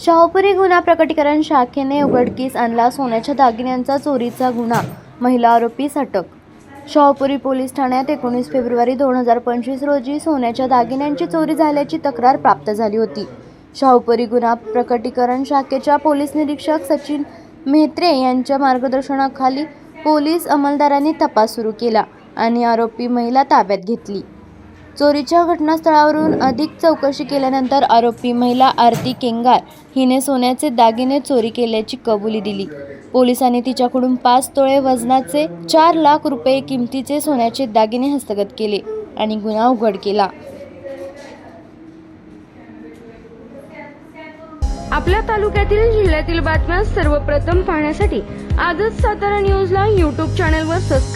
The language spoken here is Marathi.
शाहूपुरी गुन्हा प्रकटीकरण शाखेने उघडकीस आणला सोन्याच्या दागिन्यांचा चोरीचा गुन्हा महिला आरोपीस अटक शाहूपुरी पोलीस ठाण्यात एकोणीस फेब्रुवारी दोन हजार पंचवीस रोजी सोन्याच्या दागिन्यांची चोरी झाल्याची तक्रार प्राप्त झाली होती. शाहूपुरी गुन्हा प्रकटीकरण शाखेच्या पोलीस निरीक्षक सचिन मेहत्रे यांच्या मार्गदर्शनाखाली पोलीस अंमलदारांनी तपास सुरू केला आणि आरोपी महिला ताब्यात घेतली. चोरीच्या घटनास्थळावरून अधिक चौकशी केल्यानंतर आरोपी महिला आरती केंगार हिने सोन्याचे दागिने चोरी केल्याची कबुली दिली. पोलिसांनी तिच्याकडून पाच तोळे वजनाचे चार लाख रुपये किमतीचे सोन्याचे दागिने हस्तगत केले आणि गुन्हा उघड केला. आपल्या तालुक्यातील जिल्ह्यातील बातम्या सर्वप्रथम पाहण्यासाठी आजच सातारा न्यूजला यूट्यूब चॅनलवर सबस्क्राईब